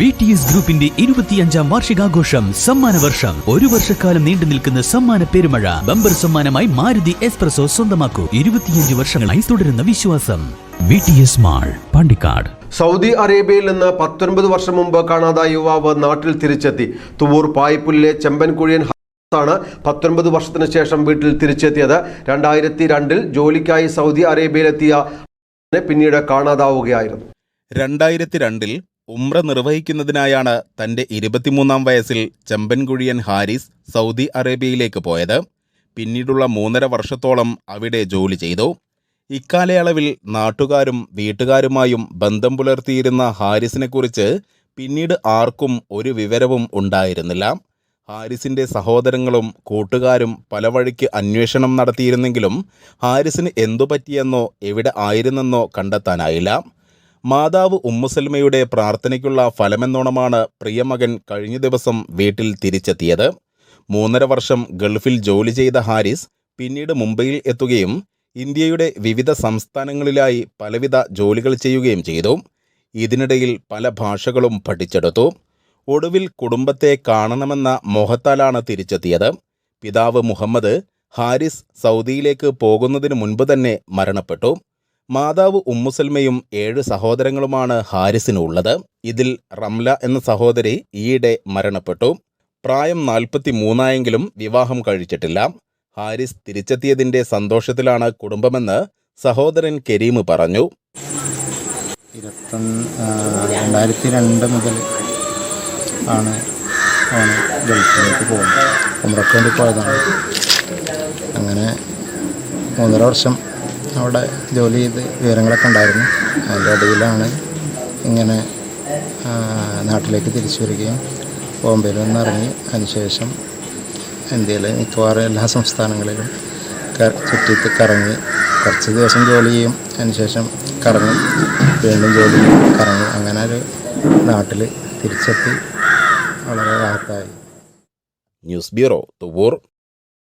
V T S ഗ്രൂപ്പിന്റെ ഇരുപത്തിയഞ്ചാം വാർഷികാഘോഷം സമ്മാന വർഷം. ഒരു വർഷക്കാലം നീണ്ടു നിൽക്കുന്ന സമ്മാന പെരുമഴ ബമ്പർ സമ്മാനമായി മാരുതി എക്സ്പ്രസോ സ്വന്തമാക്കൂ. ഇരുപത്തിയഞ്ച് വർഷങ്ങളായി തുടരുന്ന വിശ്വാസം. V T S mall Pandikkad. Saudi അറേബ്യയിൽ നിന്ന് പത്തൊൻപത് വർഷം മുമ്പ് കാണാതായ യുവാവ് നാട്ടിൽ തിരിച്ചെത്തി. തുവൂർ പായ്പുല്ലെ ചെമ്പൻകുഴിയൻ ാണ് പത്തൊൻപത് വർഷത്തിന് ശേഷം വീട്ടിൽ തിരിച്ചെത്തിയത്. രണ്ടായിരത്തി രണ്ടിൽ ജോലിക്കായി സൗദി അറേബ്യയിലെത്തിയ പിന്നീട് കാണാതാവുകയായിരുന്നു. രണ്ടായിരത്തി രണ്ടിൽ ഉംറ നിർവഹിക്കുന്നതിനായാണ് തന്റെ ഇരുപത്തിമൂന്നാം വയസ്സിൽ ചെമ്പൻകുഴിയൻ ഹാരിസ് സൗദി അറേബ്യയിലേക്ക് പോയത്. പിന്നീടുള്ള മൂന്നര വർഷത്തോളം അവിടെ ജോലി ചെയ്തു. ഇക്കാലയളവിൽ നാട്ടുകാരും വീട്ടുകാരുമായും ബന്ധം പുലർത്തിയിരുന്ന ഹാരിസിനെക്കുറിച്ച് പിന്നീട് ആർക്കും ഒരു വിവരവും ഉണ്ടായിരുന്നില്ല. ഹാരിസിന്റെ സഹോദരങ്ങളും കൂട്ടുകാരും പല വഴിക്ക് അന്വേഷണം നടത്തിയിരുന്നെങ്കിലും ഹാരിസിന് എന്തു പറ്റിയെന്നോ എവിടെ ആയിരുന്നെന്നോ കണ്ടെത്താനായില്ല. മാതാവ് ഉമ്മുസൽമയുടെ പ്രാർത്ഥനയ്ക്കുള്ള ഫലമെന്നോണമാണ് പ്രിയമകൻ കഴിഞ്ഞ ദിവസം വീട്ടിൽ തിരിച്ചെത്തിയത്. മൂന്നര വർഷം ഗൾഫിൽ ജോലി ചെയ്ത ഹാരിസ് പിന്നീട് മുംബൈയിൽ എത്തുകയും ഇന്ത്യയുടെ വിവിധ സംസ്ഥാനങ്ങളിലായി പലവിധ ജോലികൾ ചെയ്യുകയും ചെയ്തു. ഇതിനിടയിൽ പല ഭാഷകളും പഠിച്ചെടുത്തു. ഒടുവിൽ കുടുംബത്തെ കാണണമെന്ന മോഹത്താലാണ് തിരിച്ചെത്തിയത്. പിതാവ് മുഹമ്മദ് ഹാരിസ് സൗദിയിലേക്ക് പോകുന്നതിന് മുൻപ് തന്നെ മരണപ്പെട്ടു. മാതാവ് ഉമ്മുസൽമയും ഏഴ് സഹോദരങ്ങളുമാണ് ഹാരിസിനുള്ളത് ഇതിൽ റംല എന്ന സഹോദരി ഈയിടെ മരണപ്പെട്ടു. പ്രായം നാൽപ്പത്തി മൂന്നായെങ്കിലും വിവാഹം കഴിച്ചിട്ടില്ല. ഹാരിസ് തിരിച്ചെത്തിയതിന്റെ സന്തോഷത്തിലാണ് കുടുംബമെന്ന് സഹോദരൻ കരീം പറഞ്ഞു. രണ്ടായിരത്തി രണ്ട് മുതൽ ആണ് ആണ് ഗൾഫിലേക്ക് പോകുന്നത്. ഉമ്രക്ക് വേണ്ടി പോയതാണ്. അങ്ങനെ മൂന്നര വർഷം അവിടെ ജോലി ചെയ്ത് വിവരങ്ങളൊക്കെ ഉണ്ടായിരുന്നു. അതിന്റെ ഇടയിലാണ് ഇങ്ങനെ നാട്ടിലേക്ക് തിരിച്ചു വരികയും ബോംബെയിൽ നിന്ന് ഇറങ്ങി. അതിനുശേഷം ഇന്ത്യയിലെ മിക്കവാറും എല്ലാ സംസ്ഥാനങ്ങളിലും ചുറ്റിത്ത് കറങ്ങി. കുറച്ച് ദിവസം ജോലി ചെയ്യും. അതിനുശേഷം കറങ്ങും. വീണ്ടും ജോലി ചെയ്യും. കറങ്ങും. അങ്ങനെ ഒരു നാട്ടിൽ തിരിച്ചെത്തി. വളരെ റാഹത്തായി. News bureau Thuvoor.